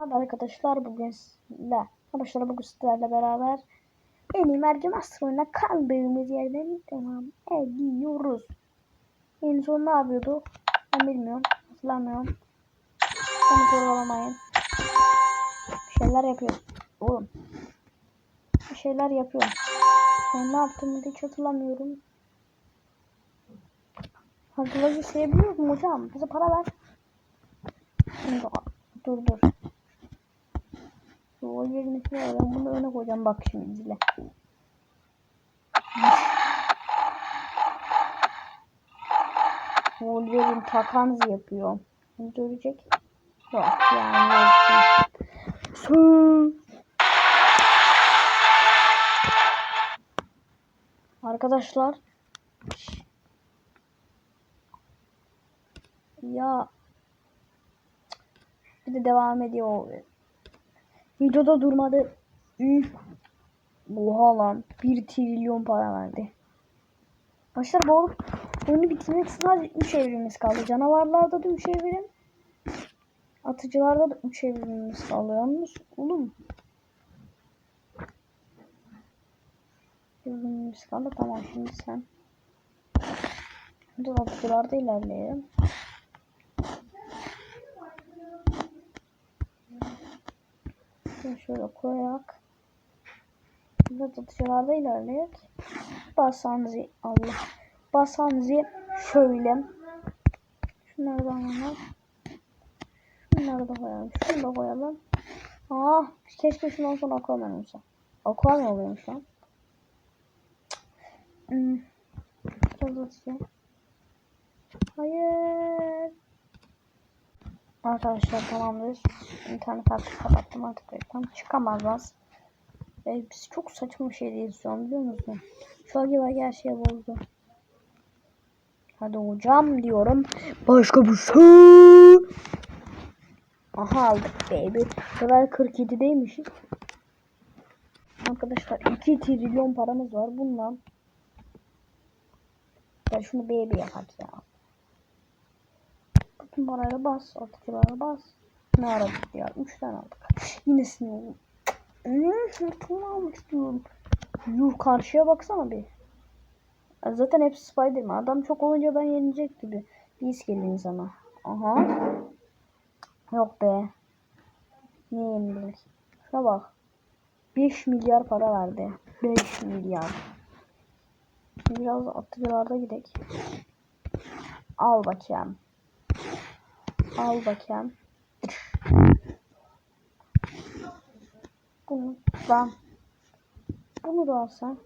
Merhaba arkadaşlar bugün sizlerle arkadaşlar bugün sizlerle beraber en iyi mercim astroluna kaldığımız yerden devam ediyoruz. En son ne yapıyorduk? Ben bilmiyorum. Hatırlamıyorum. Beni sorgulamayın. Bir şeyler yapıyorum. Oğlum. Bir şeyler yapıyorum. Ben ne yaptığımı hiç hatırlamıyorum. Hatırlayıcı şey biliyor musun hocam? Bize para ver. Şimdi, dur dur. O yerini şuraya ben bunu öne koyacağım bak şimdi izle. Wolverine takanız yapıyor. Görecek. Yok yani olsun. Su. Arkadaşlar. Ya. Bir de devam ediyor. Videoda durmadı. Üf. Oha lan. 1 trilyon para verdi. Arkadaşlar bu oyunu bitirmek sadece 3 evrimimiz kaldı. Canavarlarda da 3 evrim. Atıcılarda da 3 evrimimiz kaldı. Yalnız oğlum. Evrimimiz kaldı. Tamam şimdi sen. Burada atıcılarda ilerleyelim. Şunu şöyle koyarak. Burada tutucularda ilerleyek. Basanızı Allah. Basanızı şöyle. Şunları da alalım. Şunları da koyalım. Şunu da koyalım. Aa, keşke şundan sonra Aquaman olsa. Aquaman oluyormuş lan. Hmm. Biraz atacağım. Hayır. Arkadaşlar tamamdır. İnternet artık kapattım artık reklam çıkamazlar. Ee, biz çok saçma bir şey değil şu an biliyor musun? Şu an gibi her şey bozdu. Hadi hocam diyorum. Başka bir şey. Aha aldık baby. Kadar 47 değilmiş. Arkadaşlar 2 trilyon paramız var bundan. Ya şunu baby yapak ya. Parayla bas. Atıcılara bas. Ne aradık ya? 3 tane aldık. Yine sinirli. Sırtımı almak istiyorum. Yuh karşıya baksana bir. Zaten hepsi Spiderman. Adam çok olunca ben yenilecek gibi. Bir his geliyor insana. Aha. Yok be. Niye yenilir? Şuna bak. 5 milyar para verdi. 5 milyar. Biraz atıcılarda gidelim. Al bakayım. Al bakayım. Bunu ben bunu da alsam.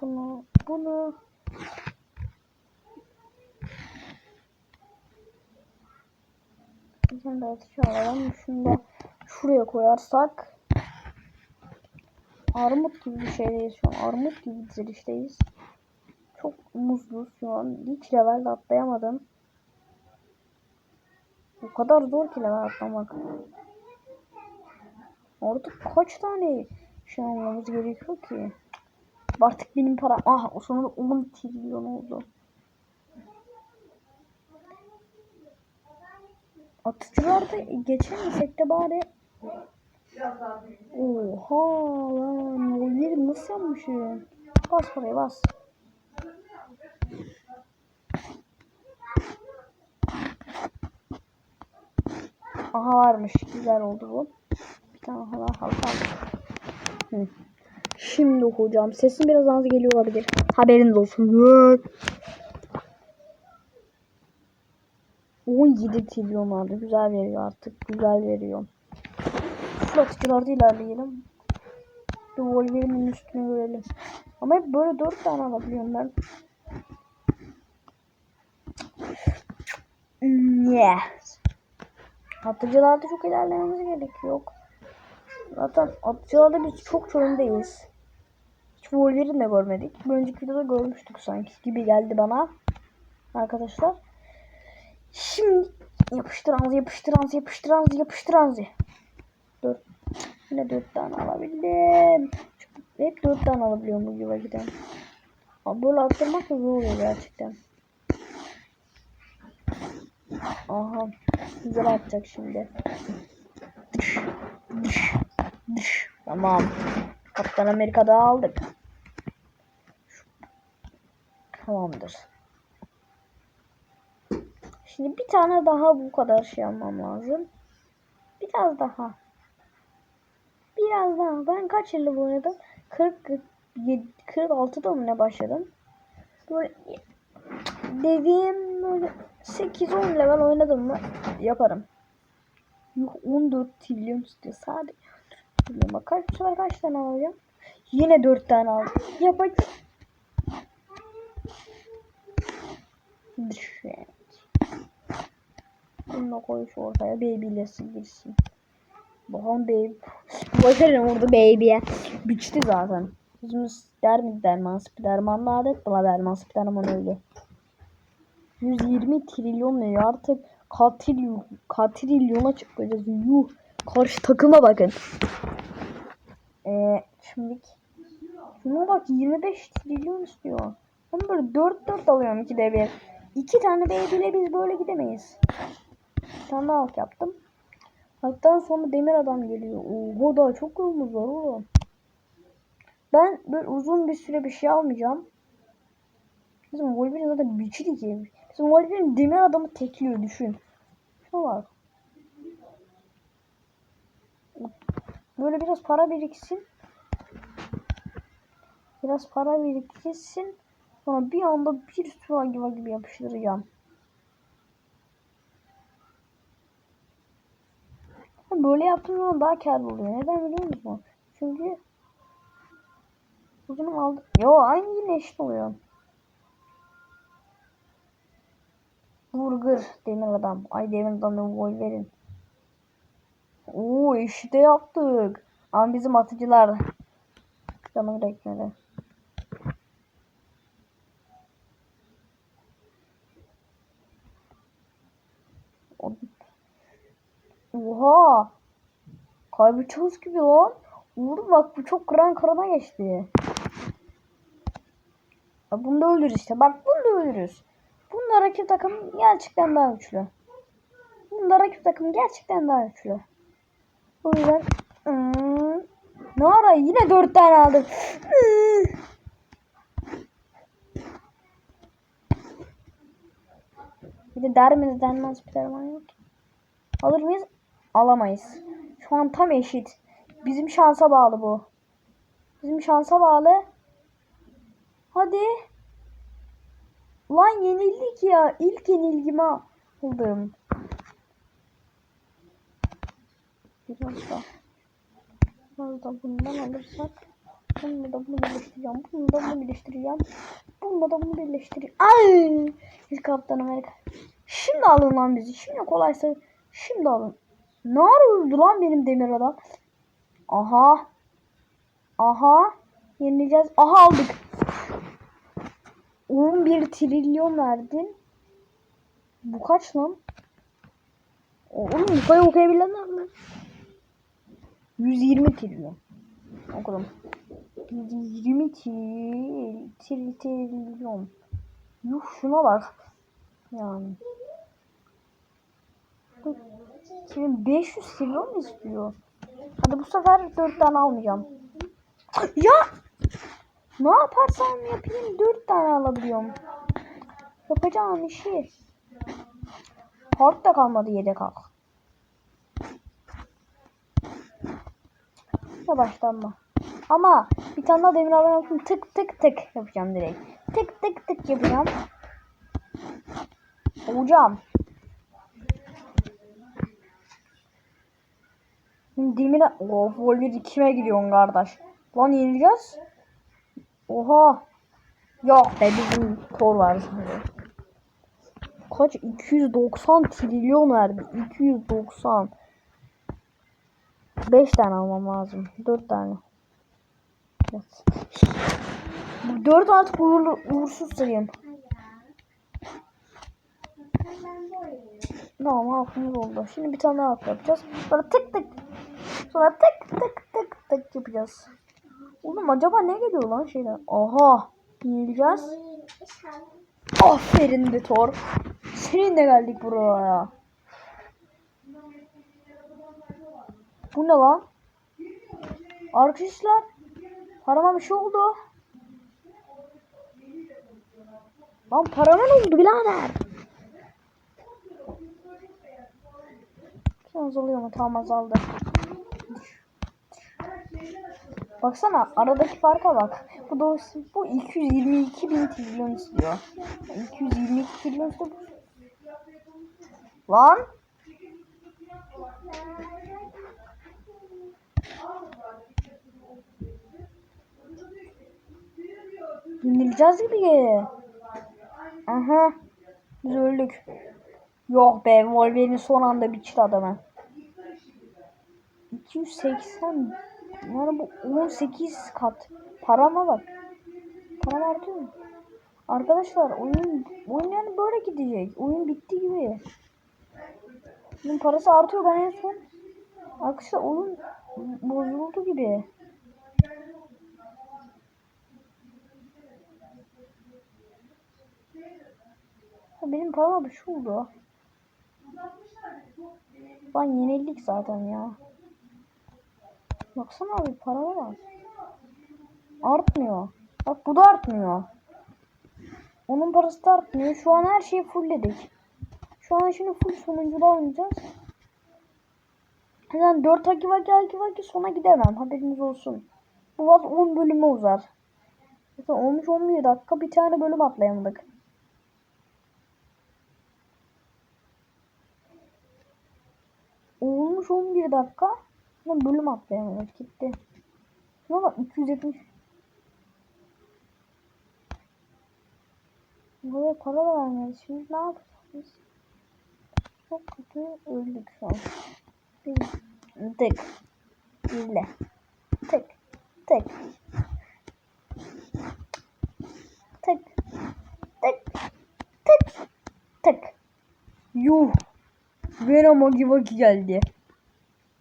Bunu bunu Şimdi de atışı alalım. Şunu da şuraya koyarsak Armut gibi bir şeydeyiz şu an. Armut gibi bir dizilişteyiz. Çok muzlu şu an. Hiç level atlayamadım. O kadar zor ki level atlamak. Orada kaç tane şey almamız gerekiyor ki? Artık benim para ah sonunda 10 trilyon oldu. Atıcılarda geçemesek de bari Oha lan o yeri nasıl yapmışım? Bas paraya bas. Aha varmış. Güzel oldu bu. Bir tane hala halka. Hı. Şimdi hocam sesim biraz az geliyor olabilir. Haberiniz olsun. Hı. 17 trilyon aldı. Güzel veriyor artık. Güzel veriyor. Fıratıcılarda ilerleyelim. Bir Wolverine'in üstüne görelim. Ama hep böyle 4 tane alabiliyorum ben. Yes. Atıcılarda çok ilerlememiz gerek yok. Zaten atıcılarda biz çok öndeyiz. Hiç Wolverine de görmedik. Bir önceki videoda görmüştük sanki gibi geldi bana. Arkadaşlar. Şimdi yapıştıranızı yapıştıranızı yapıştıranızı yapıştıranızı. Dur. Yine dört tane alabildim. Hep dört tane alabiliyorum bu gibi giden. Böyle attırmak da zor oluyor gerçekten. Aha. Güzel atacak şimdi. Dış, dış, dış. Tamam. Kaptan Amerika'da aldık. Tamamdır. Şimdi bir tane daha bu kadar şey almam lazım. Biraz daha. Biraz daha. Ben kaç yıllık oynadım? 40 46'da mı ne başladım? Böyle dediğim böyle 8-10 level oynadım mı yaparım. Yuh 14 trilyon istiyor sadece. Kaç bu sefer kaç tane alacağım? Yine 4 tane aldım. Yapacağım. Düşün. Bunu koy şu ortaya baby'lesin girsin. Bakalım baby. Boşverin vurdu baby'ye. Biçti zaten. Bizim der mi derman spiderman adet bula derman spiderman öyle. 120 trilyon ne ya artık katrilyon, katrilyona çıkacağız. Yuh. Karşı takıma bakın. Ee, şimdi şuna bak 25 trilyon istiyor. Ben böyle 4 4 alıyorum 2 de bir. 2 tane baby'le biz böyle gidemeyiz. Bir tane daha alt yaptım. Hatta sonra demir adam geliyor. Oho daha çok yolumuz var oğlum. Ben böyle uzun bir süre bir şey almayacağım. Bizim Wolverine zaten biçili ki. Bizim Wolverine demir adamı tekliyor düşün. Şuna bak. Böyle biraz para biriksin. Biraz para biriksin. Sonra bir anda bir sürü agiva gibi yapıştıracağım. Böyle yaptığım zaman daha karlı oluyor. Neden biliyor musun? Çünkü uzunum aldı. Yo aynı yine eşit oluyor. Burger demir adam. Ay demir adamı boy verin. Oo işte yaptık. Ama bizim atıcılar canım rekmedi. Oha. Kaybedeceğiz gibi lan. Oğlum bak bu çok kıran kırana geçti. Ya bunu da öldürürüz işte. Bak bunu da öldürürüz. Bunda rakip takım gerçekten daha güçlü. Bunda rakip takım gerçekten daha güçlü. O yüzden hmm, ne ara yine dört tane aldık. Hmm. Bir de dermeniz denmez bir derman yok. Alır mıyız? Alamayız. Şu an tam eşit. Bizim şansa bağlı bu. Bizim şansa bağlı. Hadi. Lan yenildik ya. İlk yenilgimi aldım. Biraz da. Biraz da bundan alırsak. Bunu da bunu birleştireceğim. Bunu da bunu birleştireceğim. Bunu da bunu birleştireceğim. Ay! Biz Kaptan Amerika. Şimdi alın lan bizi. Şimdi kolaysa şimdi alın. Ne ara öldü lan benim demir adam? Aha. Aha. Yenileceğiz. Aha aldık. 11 trilyon verdin. Bu kaç lan? Oğlum bu sayı okuyabilenler mi? 120 trilyon. Okudum. 120 tril, tril, trilyon. Yuh şuna bak. Yani. 2500 trilyon mu istiyor? Hadi bu sefer 4 tane almayacağım. Ya! Ne yaparsam yapayım 4 tane alabiliyorum. Yapacağım işi. Hard da kalmadı yedek al. Yavaşlanma. Ama bir tane daha demir alan. Tık tık tık yapacağım direkt. Tık tık tık yapacağım. Hocam. Demir... Of Wolverine kime gidiyorsun kardeş? Lan yenileceğiz. Oha. Yok be bizim Thor var şimdi. Kaç? 290 trilyon verdi. 290. 5 tane almam lazım. 4 tane. Evet. Bu 4 artık uğurlu, uğursuz sayayım. Tamam altımız oldu. Şimdi bir tane alt yapacağız. Sonra tık tık. Sonra tık tık tık tık yapacağız. Oğlum acaba ne geliyor lan şeyden? Aha. Yenileceğiz. Aferin be Thor. Seninle geldik buraya. Bu ne lan? Arkadaşlar parama bir şey oldu. Lan parama ne oldu birader? Azalıyor mu? Tamam azaldı. Baksana aradaki farka bak. Bu doğrusu bu 222 bin trilyon istiyor. 222 trilyon istiyor. Lan Yenileceğiz gibi. Aha. Biz öldük. Yok be Wolverine son anda biçti adamı. 280 yani bu 18 kat. Parama bak. Param artıyor mu? Arkadaşlar oyun oyun yani böyle gidecek. Oyun bitti gibi. Bunun parası artıyor ben en son. Arkadaşlar oyun bozuldu gibi. Benim parama bir şey oldu. Lan yenildik zaten ya. Baksana abi parama bak. Artmıyor. Bak bu da artmıyor. Onun parası da artmıyor. Şu an her şeyi fullledik. Şu an şimdi full sonuncuda oynayacağız. Yani 4 haki vaki haki vaki sona gidemem. Haberiniz olsun. Bu vaz 10 bölüme uzar. Zaten olmuş 11 dakika bir tane bölüm atlayamadık. Olmuş 11 dakika. Lan bölüm atlayamadık gitti. Şuna bak 270. Buraya para da vermedi. Şimdi ne yapacağız biz? Çok kötü öldük şu an. Bir tık. İzle. Tık. Tık. Tık. Tık. Tık. Tık. Yuh. Venom Agivaki geldi.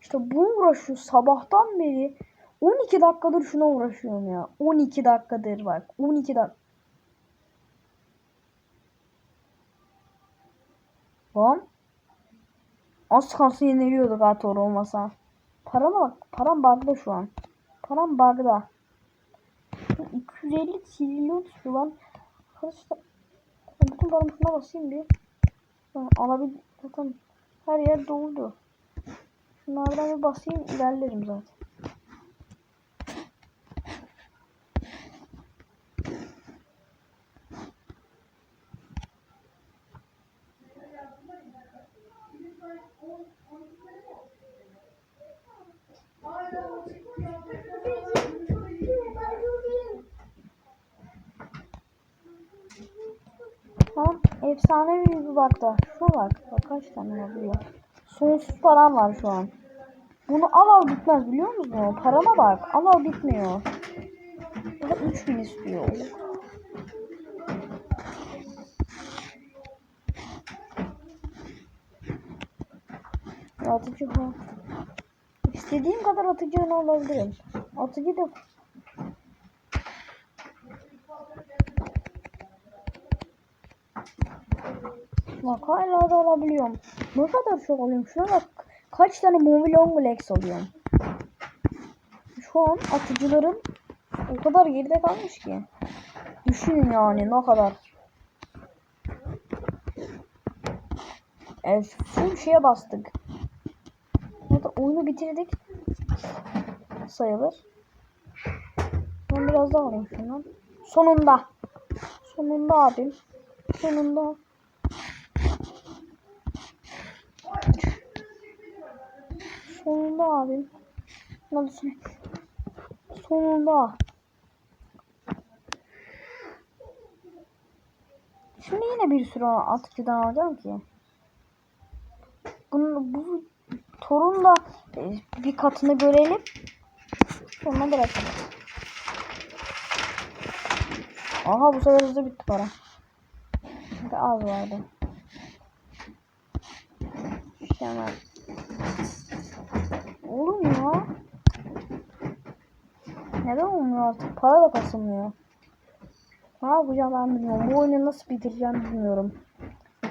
İşte bu uğraşıyor sabahtan beri. 12 dakikadır şuna uğraşıyorum ya. 12 dakikadır bak. 12 dakika. Lan. Az kalsın yeniliyorduk Ator olmasa. Parama bak. Param bug'da şu an. Param bug'da. 250 trilyon istiyor lan. Arkadaşlar. Bütün paramı şuna basayım bir. Ha, Alabil zaten her yer doldu. Şunlardan bir basayım ilerlerim zaten. Tamam. Efsane bir bak da. Şuna bak. Kaç tane alıyor. Sonsuz param var şu an. Bunu al al bitmez biliyor musun? Parama bak. Al al bitmiyor. Daha 3000 istiyor. Atıcı ha. İstediğim kadar atıcı alabilirim. Atıcı da Bak hala da alabiliyorum. Ne kadar çok alıyorum. Şuna bak. Kaç tane Movie Long Legs alıyorum. Şu an atıcılarım o kadar geride kalmış ki. Düşünün yani ne kadar. Evet full şeye bastık. Hatta oyunu bitirdik. Sayılır. Ben biraz daha alayım şundan. Sonunda. Sonunda abim. Sonunda. Sonunda abim. Nasıl? Sonunda. Şimdi yine bir sürü atıcıdan alacağım ki. Bunun, bu torun da e, bir katını görelim. Sonra bırakalım. Aha bu sefer hızlı bitti para. Çünkü az vardı. İşte ya. Neden olmuyor artık? Para da kasılmıyor. Ne yapacağım ben bilmiyorum. Bu oyunu nasıl bitireceğim bilmiyorum.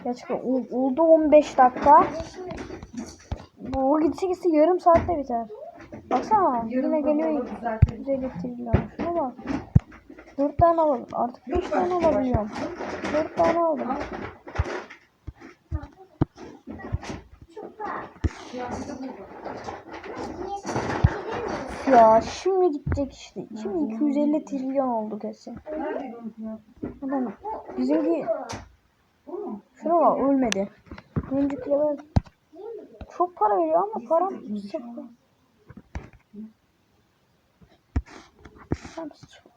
Gerçekten ol- oldu 15 dakika. Bu gitse gitse yarım saatte biter. Baksana yine geliyor 150 trilyon. Şuna bak. 4 tane alalım. Artık 5 tane alabiliyorum. 4 tane aldım. Ya şimdi gidecek işte. Şimdi 250 trilyon oldu kesin. Adam bizimki şuna bak ölmedi. Önceki level çok para veriyor ama param sıfır. Tam.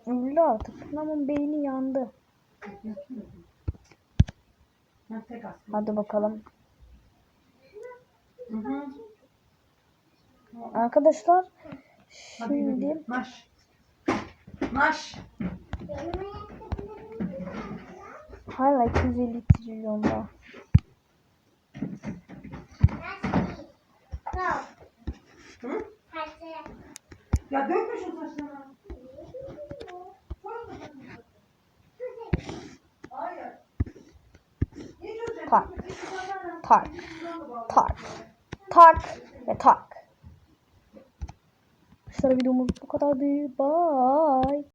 Öldü artık. Adamın beyni yandı. Hadi bakalım. Arkadaşlar şimdi Naş. Naş. hala 250 trilyonda. Hı? Ya dökme şu çözeceksin? Tak. Tak. Tak. Tak. Ve tak. Arkadaşlar videomuz bu kadardı. Bye.